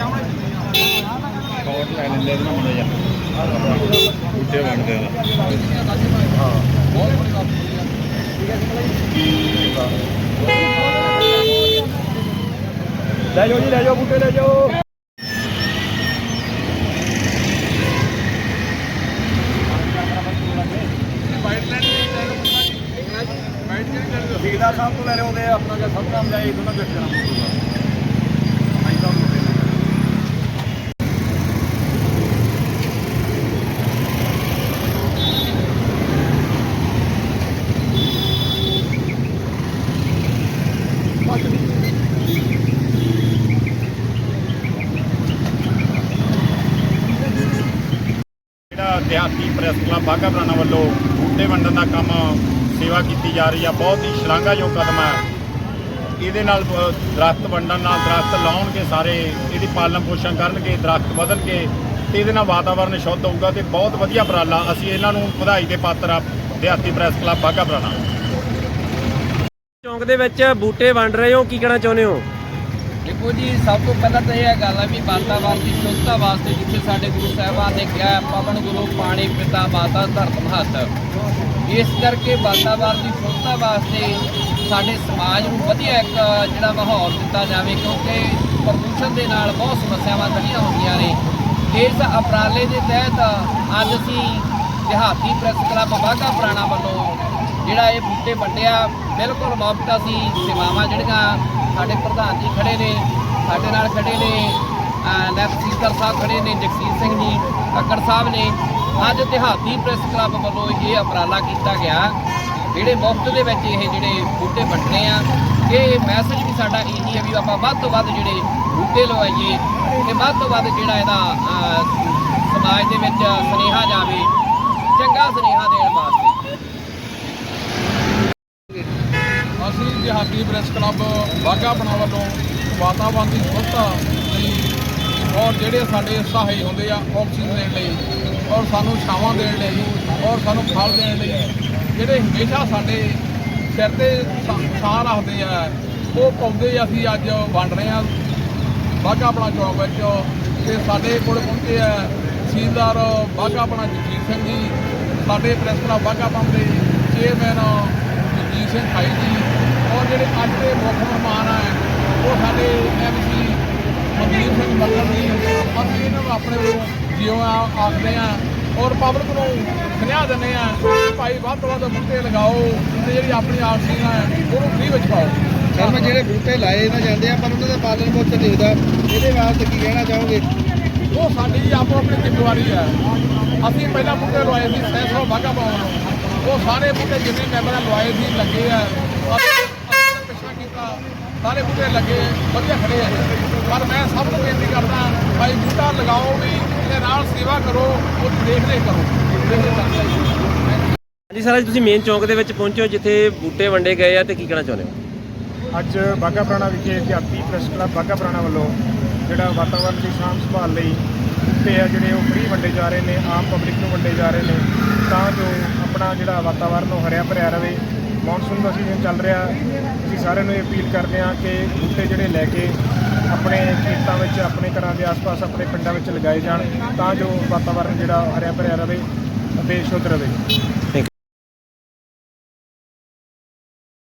Shot ਲੈ ਲੈਂਦੇ ਨਾਲ ਮੁੰਡੇ ਜਾਂ। ਬੂਟੇ ਬਣਦੇ ਆ। ਲੈ ਜਾਓ ਜੀ ਲੈ ਜਾਓ ਬੂਟੇ ਲੈ ਜਾਓ। ਠੀਕਦਾਰ ਸਾਹਿਬ ਤੋਂ ਲੈ ਰਹੇ ਹੁੰਦੇ ਆ ਆਪਣਾ ਜੇ ਸਭ ਕੰਮ ਜਾਏ ਦੋਨਾਂ ਦੇ ਕਰਾਂ ਜਿਹੜਾ ਦਿਹਾਤੀ ਪ੍ਰੈਸ ਕਲੱਬ ਬਾਘਾ ਪੁਰਾਣਾ ਵੱਲੋਂ ਬੂਟੇ ਵੰਡਣ ਦਾ ਕੰਮ ਸੇਵਾ ਕੀਤੀ ਜਾ ਰਹੀ ਆ। ਬਹੁਤ ਹੀ ਸ਼ਲਾਘਾਯੋਗ ਕਦਮ ਹੈ ਇਹਦੇ ਨਾਲ ਅ, ਦਰਖਤ ਵੰਡਣ ਨਾਲ ਦਰਖਤ ਲਾਉਣਗੇ ਸਾਰੇ ਇਹਦੀ ਪਾਲਣ ਪੋਸ਼ਣ ਕਰਨਗੇ ਦਰਖਤ ਵਧਣਗੇ ਤੇ ਇਹਦੇ ਨਾਲ ਵਾਤਾਵਰਨ ਸ਼ੁੱਧ ਹੋਊਗਾ ਤੇ ਬਹੁਤ ਵਧੀਆ ਉਪਰਾਲਾ ਅਸੀਂ ਇਹਨਾਂ ਨੂੰ ਵਧਾਈ ਦੇ ਪਾਤਰ ਆ ਦਿਹਾਤੀ ਪ੍ਰੈਸ ਕਲੱਬ ਬਾਘਾ ਪੁਰਾਣਾ। ਚੌਂਕ ਦੇ ਵਿੱਚ ਬੂਟੇ ਵੰਡ ਰਹੇ ਹੋ ਕੀ ਕਹਿਣਾ ਚਾਹੁੰਦੇ ਹੋ? ਦੇਖੋ ਜੀ, ਸਭ ਤੋਂ ਪਹਿਲਾਂ ਤਾਂ ਇਹ ਹੈ ਗੱਲ ਹੈ ਵੀ ਵਾਤਾਵਰਨ ਦੀ ਸ਼ੁੱਧਤਾ ਵਾਸਤੇ ਜਿੱਥੇ ਸਾਡੇ ਗੁਰੂ ਸਾਹਿਬਾਨ ਨੇ ਕਿਹਾ ਪਵਨ ਗੁਰੂ, ਪਾਣੀ, ਪਿਤਾ, ਮਾਤਾ ਧਰਤ ਮਹੱਤ ਇਸ ਕਰਕੇ ਵਾਤਾਵਰਨ ਦੀ ਸ਼ੁੱਧਤਾ ਵਾਸਤੇ ਸਾਡੇ ਸਮਾਜ ਨੂੰ ਵਧੀਆ ਇੱਕ ਜਿਹੜਾ ਮਾਹੌਲ ਦਿੱਤਾ ਜਾਵੇ, ਕਿਉਂਕਿ ਪ੍ਰਦੂਸ਼ਣ ਦੇ ਨਾਲ ਬਹੁਤ ਸਮੱਸਿਆਵਾਂ ਖੜੀਆਂ ਹੁੰਦੀਆਂ ਨੇ। ਇਸ ਉਪਰਾਲੇ ਦੇ ਤਹਿਤ ਅੱਜ ਅਸੀਂ ਦਿਹਾਤੀ ਪ੍ਰੈਸ ਕਲੱਬ ਬਾਘਾ ਪੁਰਾਣਾ ਵੱਲੋਂ ਜਿਹੜਾ ਇਹ ਬੂਟੇ ਵੰਡਿਆ, ਬਿਲਕੁਲ ਮੁਫਤ ਅਸੀਂ ਸੇਵਾਵਾਂ ਜਿਹੜੀਆਂ ਸਾਡੇ ਪ੍ਰਧਾਨ ਜੀ ਖੜੇ ਨੇ, ਸਾਡੇ ਨਾਲ ਖੜੇ ਨੇ, ਅਹ ਸਪੀਕਰ ਸਾਹਿਬ ਖੜੇ ਨੇ, ਜਗਸੀਰ ਸਿੰਘ ਜੀ ਕੱਕੜ ਸਾਹਿਬ ਨੇ। ਅੱਜ ਦਿਹਾਤੀ ਪ੍ਰੈਸ ਕਲੱਬ ਵੱਲੋਂ ਇਹ ਉਪਰਾਲਾ ਕੀਤਾ ਗਿਆ, ਜਿਹੜੇ ਮੁਫਤ ਦੇ ਵਿੱਚ ਇਹ ਜਿਹੜੇ ਬੂਟੇ ਵੰਡਣੇ ਆ। ਇਹ ਮੈਸੇਜ ਵੀ ਸਾਡਾ ਇਹੀ ਹੈ ਵੀ ਆਪਾਂ ਵੱਧ ਤੋਂ ਵੱਧ ਜਿਹੜੇ ਬੂਟੇ ਲਵਾਈਏ ਤੇ ਵੱਧ ਤੋਂ ਵੱਧ ਜਿਹੜਾ ਇਹਦਾ ਸਮਾਜ ਦੇ ਵਿੱਚ ਸੁਨੇਹਾ ਜਾਵੇ, ਚੰਗਾ ਸੁਨੇਹਾ ਦੇਣ ਵਾਸਤੇ ਪ੍ਰੈਸ ਕਲੱਬ ਬਾਘਾ ਬਣਾ ਵੱਲੋਂ ਵਾਤਾਵਰਣ ਦੀ ਸ਼ੁੱਧਤਾ ਲਈ ਔਰ ਜਿਹੜੇ ਸਾਡੇ ਸਹਾਈ ਹੁੰਦੇ ਆ ਆਕਸੀਜਨ ਦੇਣ ਲਈ ਔਰ ਸਾਨੂੰ ਛਾਵਾਂ ਦੇਣ ਲਈ ਔਰ ਸਾਨੂੰ ਫਲ ਦੇਣ ਲਈ, ਜਿਹੜੇ ਹਮੇਸ਼ਾ ਸਾਡੇ ਸਿਰ ਤੇ ਸਾਹ ਛਾਂ ਰੱਖਦੇ ਆ, ਉਹ ਪੌਦੇ ਅਸੀਂ ਅੱਜ ਵੰਡ ਰਹੇ ਆ ਬਾਘਾ ਆਪਣਾ ਚੌਕ ਵਿੱਚ ਤੇ ਸਾਡੇ ਕੋਲ ਪਹੁੰਚੇ ਆ ਤਹਿਸੀਲਦਾਰ ਬਾਘਾ ਆਪਣਾ ਜਗਜੀਤ ਸਿੰਘ ਜੀ, ਸਾਡੇ ਪ੍ਰੈਸ ਕਲੱਬ ਬਾਘਾ ਆਪਣਾ ਦੇ ਚੇਅਰਮੈਨ ਜਗਜੀਤ ਸਿੰਘ ਭਾਈ ਜੀ ਔਰ ਜਿਹੜੇ ਅੱਜ ਦੇ ਮੁੱਖ ਮਹਿਮਾਨ ਆ ਉਹ ਸਾਡੇ ਐਮਸੀ ਮਨਦੀਪ ਸਿੰਘ ਮੱਲਰ ਜੀ। ਅਸੀਂ ਇਹਨਾਂ ਨੂੰ ਆਪਣੇ ਵੱਲੋਂ ਜਿਉਂ ਆ ਆਖਦੇ ਆ ਔਰ ਪਬਲਿਕ ਨੂੰ ਸੁਨੇਹਾ ਦਿੰਦੇ ਆ ਭਾਈ ਵੱਧ ਤੋਂ ਵੱਧ ਬੂਟੇ ਲਗਾਓ ਤੇ ਜਿਹੜੀ ਆਪਣੀ ਆਕਸੀਜਨ ਹੈ ਉਹਨੂੰ ਫ੍ਰੀ ਵਿੱਚ ਪਾਓ। ਸਰ ਮੈਂ ਜਿਹੜੇ ਬੂਟੇ ਲਾਏ ਨਾ ਜਾਂਦੇ ਆ ਪਰ ਉਹਨਾਂ ਦਾ ਪਾਲਣ ਪੋਸ਼ਣ ਨਹੀਂ ਹੁੰਦਾ। ਇਹਦੇ ਵਾਸਤੇ ਕੀ ਕਹਿਣਾ ਚਾਹੋਗੇ? ਉਹ ਸਾਡੀ ਆਪੋ ਆਪਣੀ ਜ਼ਿੰਮੇਵਾਰੀ ਹੈ ਅਸੀਂ ਪਹਿਲਾਂ ਬੂਟੇ ਲਵਾਏ ਸੀ ਸੈਂਸੋ ਬਾਗਾ ਪਾਉਣ ਉਹ ਸਾਰੇ ਬੂਟੇ ਜਿੰਨੇ ਮੈਂਬਰਾਂ ਲਵਾਏ ਸੀ ਲੱਗੇ ਆ। ਸਾਰੇ ਬੂਟੇ ਲੱਗੇ ਵਧੀਆ ਖੜੇ ਆ ਪਰ ਮੈਂ ਸਭ ਨੂੰ ਬੇਨਤੀ ਕਰਦਾ ਭਾਈ ਬੂਟਾ ਲਗਾਓ ਵੀ ਤੇ ਨਾਲ ਸੇਵਾ ਕਰੋ ਉਹ ਦੇਖ ਰੇਖ ਕਰੋ। ਹਾਂਜੀ ਸਰ ਅੱਜ ਤੁਸੀਂ ਮੇਨ ਚੌਂਕ ਦੇ ਵਿੱਚ ਪਹੁੰਚੇ ਹੋ ਜਿੱਥੇ ਬੂਟੇ ਵੰਡੇ ਗਏ ਆ ਤੇ ਕੀ ਕਹਿਣਾ ਚਾਹੁੰਦੇ ਹੋ? ਅੱਜ ਬਾਘਾ ਪੁਰਾਣਾ ਵਿਖੇ ਦਿਹਾਤੀ ਪ੍ਰੈਸ ਕਲੱਬ ਬਾਘਾ ਪੁਰਾਣਾ ਵੱਲੋਂ ਜਿਹੜਾ ਵਾਤਾਵਰਣ ਦੀ ਸਾਂਭ ਸੰਭਾਲ ਲਈ ਬੂਟੇ ਆ ਜਿਹੜੇ ਉਹ ਫ੍ਰੀ ਵੰਡੇ ਜਾ ਰਹੇ ਨੇ ਆਮ ਪਬਲਿਕ ਨੂੰ ਵੰਡੇ ਜਾ ਰਹੇ ਨੇ ਤਾਂ ਜੋ ਆਪਣਾ ਜਿਹੜਾ ਵਾਤਾਵਰਣ ਉਹ ਹਰਿਆ ਭਰਿਆ ਰਵੇ ਮੌਨਸੂਨ ਦਾ ਸੀਜ਼ਨ ਚੱਲ ਰਿਹਾ। ਅਸੀਂ ਸਾਰਿਆਂ ਨੂੰ ਇਹ ਅਪੀਲ ਕਰਦੇ ਹਾਂ ਕਿ ਬੂਟੇ ਜਿਹੜੇ ਲੈ ਕੇ ਆਪਣੇ ਖੇਤਾਂ ਵਿੱਚ, ਆਪਣੇ ਘਰਾਂ ਦੇ ਆਸ-ਪਾਸ, ਆਪਣੇ ਪਿੰਡਾਂ ਵਿੱਚ ਲਗਾਏ ਜਾਣ ਤਾਂ ਜੋ ਵਾਤਾਵਰਣ ਜਿਹੜਾ ਹਰਿਆ ਭਰਿਆ ਰਹੇ ਅਤੇ ਸ਼ੁੱਧ ਰਹੇ